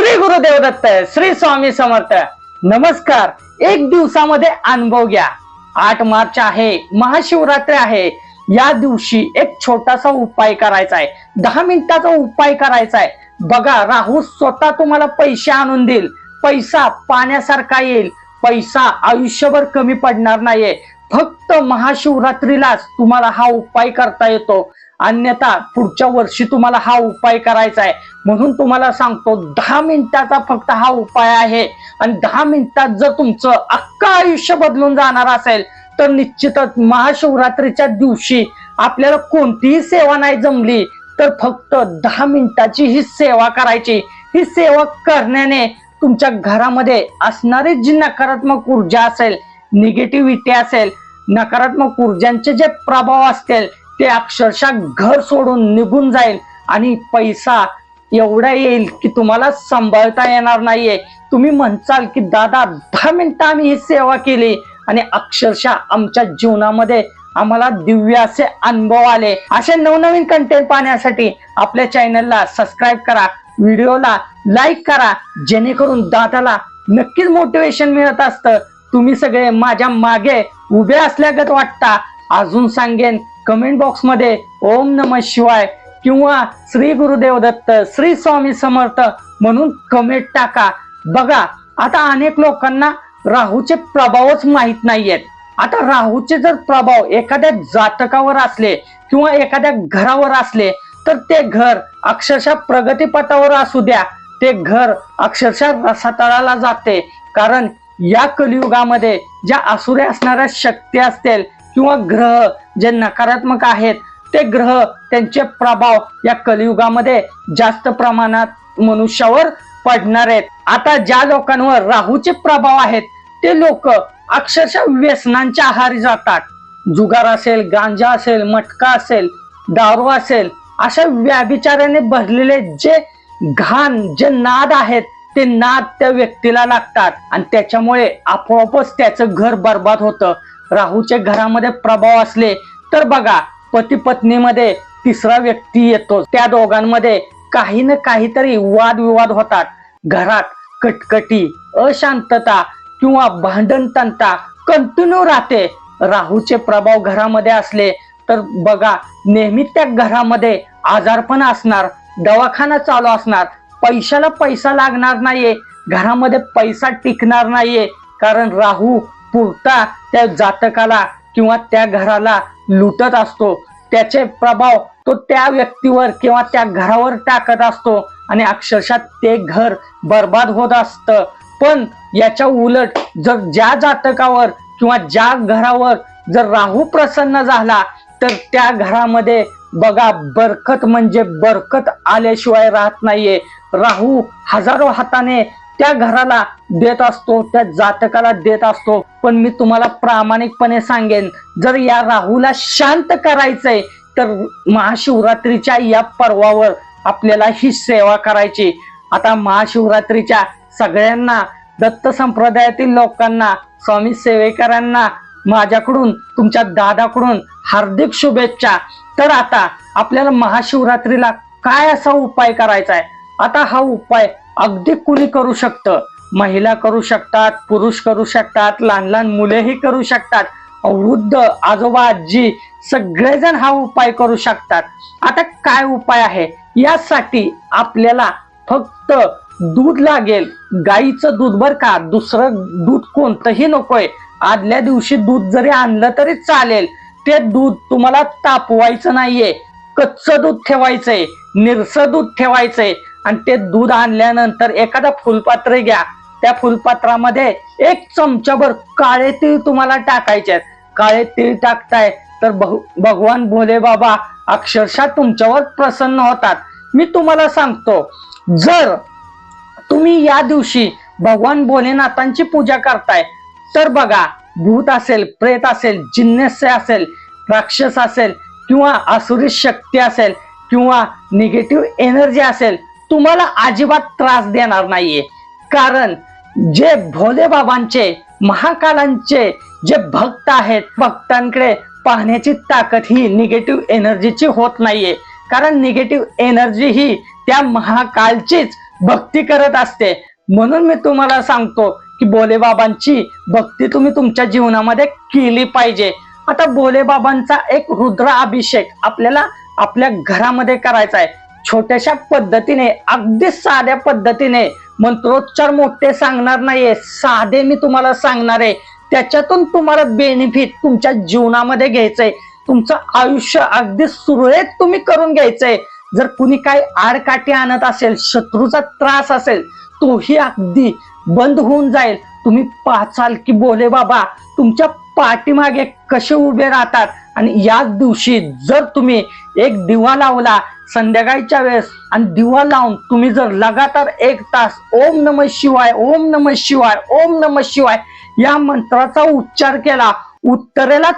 श्री गुरुदेव दत्त श्री स्वामी समर्थ. नमस्कार. एक दिवसामध्ये अनुभव घ्या. आठ मार्च आहे महाशिवरात्री आहे. या दिवशी एक छोटासा उपाय करायचा आहे. दहा मिनिटाचा उपाय करायचा आहे. बघा राहू स्वतः तुम्हाला पैसे आणून देईल. पैसा पाण्यासारखा येईल. पैसा आयुष्यभर कमी पडणार नाहीये. फक्त महाशिवरात्रीलाच तुम्हाला हा उपाय करता येतो. अन्यथा पुढच्या वर्षी तुम्हाला हा उपाय करायचा आहे. म्हणून तुम्हाला सांगतो दहा मिनिटाचा फक्त हा उपाय आहे. आणि दहा मिनिटात जर तुमचं अख्खं आयुष्य बदलून जाणार असेल तर निश्चितच महाशिवरात्रीच्या दिवशी आपल्याला कोणतीही सेवा नाही जमली तर फक्त दहा मिनिटाची ही सेवा करायची. ही सेवा करण्याने तुमच्या घरामध्ये असणारी जी नकारात्मक ऊर्जा असेल निगेटिव्हिटी असेल नकारात्मक ऊर्जांचे जे प्रभाव असतील ते अक्षरशः घर सोडून निघून जाईल आणि पैसा एवढा येईल की तुम्हाला सांभाळता येणार नाहीये. तुम्ही म्हणचाल की दादा दहा मिनिटं आम्ही ही सेवा केली आणि अक्षरशः आमच्या जीवनामध्ये आम्हाला दिव्य असे अनुभव आले. असे नवनवीन कंटेंट पाहण्यासाठी आपल्या चॅनलला सबस्क्राईब करा व्हिडिओला लाईक करा जेणेकरून दादाला नक्कीच मोटिवेशन मिळत असतं. तुम्ही सगळे माझ्या मागे उभे असल्यागत वाटता. अजून सांगेन कमेंट बॉक्समध्ये ओम नम शिवाय किंवा श्री गुरुदेव दत्त श्री स्वामी समर्थ म्हणून कमेंट टाका. बघा आता अनेक लोकांना राहूचे प्रभावच माहीत नाहीयेत. आता राहूचे जर प्रभाव एखाद्या जातकावर असले किंवा एखाद्या घरावर असले तर ते घर अक्षरशः प्रगतीपथावर असू द्या. ते घर अक्षरशः रसातळाला जाते. कारण या कलियुगामध्ये ज्या असुरे असणाऱ्या शक्ती असतील किंवा ग्रह जे नकारात्मक आहेत ते ग्रह त्यांचे प्रभाव या कलियुगामध्ये जास्त प्रमाणात मनुष्यावर पडणार आहेत. आता ज्या लोकांवर राहूचे प्रभाव आहेत ते लोक अक्षरशः व्यसनांच्या आहारी जातात. जुगार असेल गांजा असेल मटका असेल दारू असेल अशा व्याभिचाराने भरलेले जे घाण जे नाद आहेत ते नाद त्या व्यक्तीला लागतात. आणि त्याच्यामुळे आपोआपच त्याचं घर बर्बाद होतं. राहूचे घरामध्ये प्रभाव असले तर बघा पती पत्नीमध्ये तिसरा व्यक्ती येतो. त्या दोघांमध्ये काही ना काहीतरी वादविवाद होतात. घरात कटकटी अशांतता किंवा भांडणतंता कंटिन्यू राहते. राहूचे प्रभाव घरामध्ये असले तर बघा नेहमी त्या घरामध्ये आजारपण असणार दवाखाना चालू असणार. पैशाला पैसा लागणार नाहीये. घरामध्ये पैसा टिकणार नाहीये. कारण राहू पुरता त्या जातकाला किंवा त्या घराला लुटत असतो. त्याचे प्रभाव तो त्या व्यक्तीवर किंवा त्या घरावर टाकत असतो आणि अक्षरशः ते घर बर्बाद होत असतं. पण याच्या उलट जर ज्या जातकावर किंवा ज्या घरावर जर राहू प्रसन्न झाला तर त्या घरामध्ये बघा बरकत म्हणजे बरकत आल्याशिवाय राहत नाहीये. राहू हजारो हाताने त्या घराला देत असतो त्या जातकाला देत असतो. पण मी तुम्हाला प्रामाणिकपणे सांगेन जर या राहूला शांत करायचंय तर महाशिवरात्रीच्या या पर्वावर आपल्याला ही सेवा करायची. आता महाशिवरात्रीच्या सगळ्यांना दत्त संप्रदायातील लोकांना स्वामी सेवेकरांना माझ्याकडून तुमच्या दादाकडून हार्दिक शुभेच्छा. तर आता आपल्याला महाशिवरात्रीला काय असा उपाय करायचा आहे आता हा उपाय अगदी कुणी करू शकतं? महिला करू शकतात पुरुष करू शकतात लहान लहान मुलेही करू शकतात. वृद्ध आजोबा आजी सगळेजण हा उपाय करू शकतात. आता काय उपाय आहे? यासाठी आपल्याला फक्त दूध लागेल. गाईचं दूध बर का? दुसरं दूध कोणतंही नकोय. आदल्या दिवशी दूध जरी आणलं तरी चालेल. ते दूध तुम्हाला तापवायचं नाहीये. कच्चं दूध ठेवायचंय. निरस दूध ठेवायचंय. आणि ते दूध आणल्यानंतर एखादा फुलपात्र घ्या. त्या फुलपात्रामध्ये एक चमचाभर काळे तीळ तुम्हाला टाकायचे आहेत. काळे तीळ टाकताय तर भग- भगवान भोले बाबा अक्षरशः तुमच्यावर प्रसन्न होतात. मी तुम्हाला सांगतो जर तुम्ही या दिवशी भगवान भोलेनाथांची पूजा करताय तर बघा भूत असेल प्रेत असेल जिन्नस्य असेल राक्षस असेल किंवा असुरी शक्ती असेल किंवा निगेटिव्ह एनर्जी असेल तुम्हाला अजिबात त्रास देणार नाहीये. कारण जे भोले बाबांचे महाकालांचे जे भक्त आहेत भक्तांकडे पाहण्याची ताकद ही निगेटिव्ह एनर्जीची होत नाहीये. कारण निगेटिव्ह एनर्जी ही त्या महाकालचीच भक्ती करत असते. म्हणून मी तुम्हाला सांगतो की भोले बाबांची भक्ती तुम्ही तुमच्या जीवनामध्ये केली पाहिजे. आता भोले बाबांचा एक रुद्र अभिषेक आपल्याला आपल्या घरामध्ये करायचा आहे. छोट्याशा पद्धतीने अगदी साध्या पद्धतीने मंत्रोच्चार मोठे सांगणार नाहीये. साधे मी तुम्हाला सांगणार आहे. त्याच्यातून तुम्हाला बेनिफिट तुमच्या जीवनामध्ये घ्यायचंय. तुमचं आयुष्य अगदी सुरळीत तुम्ही करून घ्यायचंय. जर कुणी काही आडकाठी आणत असेल शत्रूचा त्रास असेल तोही अगदी बंद होऊन जाईल. तुम्ही पाचाल की बोले बाबा तुमच्या पाठीमागे कसे उभे राहतात? आणि याच दिवशी जर तुम्ही एक दिवा लावला संध्याकाळच्या वेळेस आणि दिवा लावून तुम्ही जर लगातार एक तास ओम नम शिवाय ओम नम शिवाय ओम नम शिवाय या मंत्राचा उच्चार केला उत्तरेला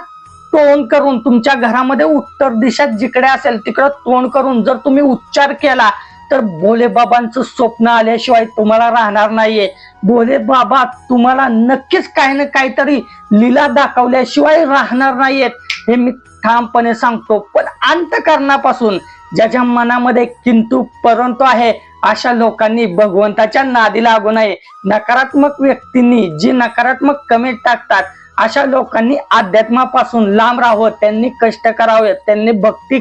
तोंड करून तुमच्या घरामध्ये उत्तर दिशा जिकडे असेल तिकडे तोंड करून जर तुम्ही उच्चार केला तर भोले बाबांचं स्वप्न आल्याशिवाय तुम्हाला राहणार नाहीये. भोले बाबा तुम्हाला नक्कीच काही ना काहीतरी लीला दाखवल्याशिवाय राहणार नाहीयेत. हे मी ठामपणे सांगतो पण अंतकरणापासून ज्याच्या मनामध्ये किंतु परंतु आहे अशा लोकांनी भगवंताच्या नादी लागू नये. नकारात्मक व्यक्तींनी जी नकारात्मक कमेंट टाकतात अशा लोकांनी अध्यात्मापासून लांब राहावं त्यांनी कष्ट करावे त्यांनी भक्ती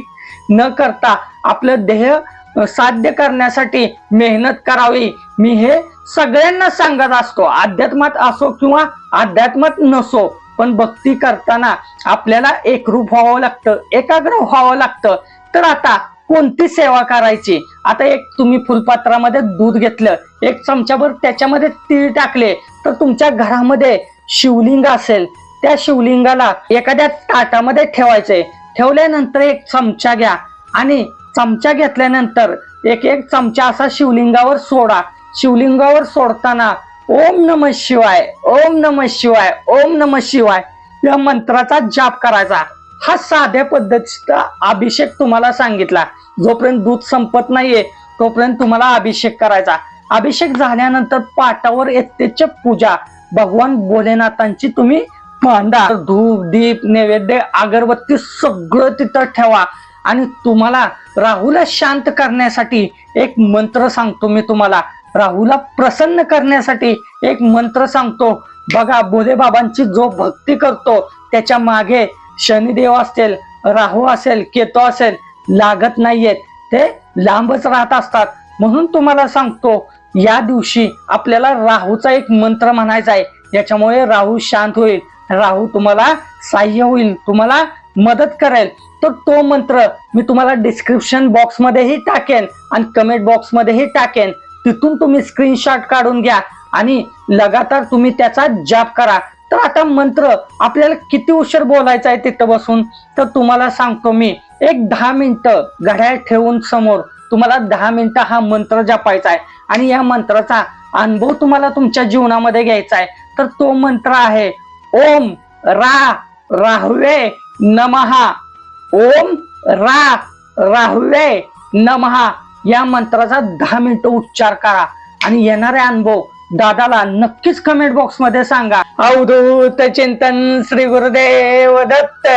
न करता आपलं ध्येय साध्य करण्यासाठी मेहनत करावी. मी हे सगळ्यांना सांगत असतो अध्यात्मात असो किंवा अध्यात्मात नसो. पण भक्ती करताना आपल्याला एकरूप व्हावं लागतं एकाग्र व्हावं लागतं. तर आता कोणती सेवा करायची? आता एक तुम्ही फुलपात्रामध्ये दूध घेतलं एक चमचाभर त्याच्यामध्ये तीळ टाकले तर तुमच्या घरामध्ये शिवलिंग असेल त्या शिवलिंगाला एखाद्या ताटामध्ये ठेवायचंय. ठेवल्यानंतर एक चमचा घ्या आणि चमचा घेतल्यानंतर एक एक चमचा असा शिवलिंगावर सोडा. शिवलिंगावर सोडताना ओम नम शिवाय ओम नम शिवाय ओम नम शिवाय या मंत्राचा जाप करायचा. हा साध्या पद्धतीचा अभिषेक तुम्हाला सांगितला. जोपर्यंत दूध संपत नाहीये तोपर्यंत तुम्हाला अभिषेक करायचा. अभिषेक झाल्यानंतर पाटावर येतेच पूजा. भगवान भोलेनाथांची तुम्ही मांडा धूप दीप नैवेद्य अगरबत्ती सगळं तिथं ठेवा. आणि तुम्हाला राहूला शांत करण्यासाठी एक मंत्र सांगतो मी तुम्हाला. राहूला प्रसन्न करण्यासाठी एक मंत्र सांगतो. बघा बोधे बाबांची जो भक्ती करतो त्याच्यामागे शनिदेव असेल राहू असेल केतो असेल लागत नाहीयेत. ते लांबच राहत असतात. म्हणून तुम्हाला सांगतो या दिवशी आपल्याला राहूचा एक मंत्र म्हणायचा आहे. याच्यामुळे राहू शांत होईल. राहू तुम्हाला साह्य होईल. तुम्हाला मदत करेल. तर तो मंत्र मी तुम्हाला डिस्क्रिप्शन बॉक्समध्येही टाकेन आणि कमेंट बॉक्समध्येही टाकेन. तिथून तुम्ही स्क्रीनशॉट काढून घ्या आणि लगातार तुम्ही त्याचा जाप करा. तर आता मंत्र आपल्याला किती उशीर बोलायचा आहे तिथं बसून? तर तुम्हाला सांगतो मी एक दहा मिनिटं घड्याळ ठेवून समोर तुम्हाला दहा मिनिटं हा मंत्र जपायचा आहे. आणि या मंत्राचा अनुभव तुम्हाला तुमच्या जीवनामध्ये घ्यायचा आहे. तर तो मंत्र आहे ओम रा राहवे नमहा. ओम रा राहवे नमहा. या मंत्राचा दहा मिनिटं उच्चार करा. आणि येणारे अनुभव दादाला नक्कीच कमेंट बॉक्समध्ये सांगा. अवधूत चिंतन श्री गुरुदेव दत्त.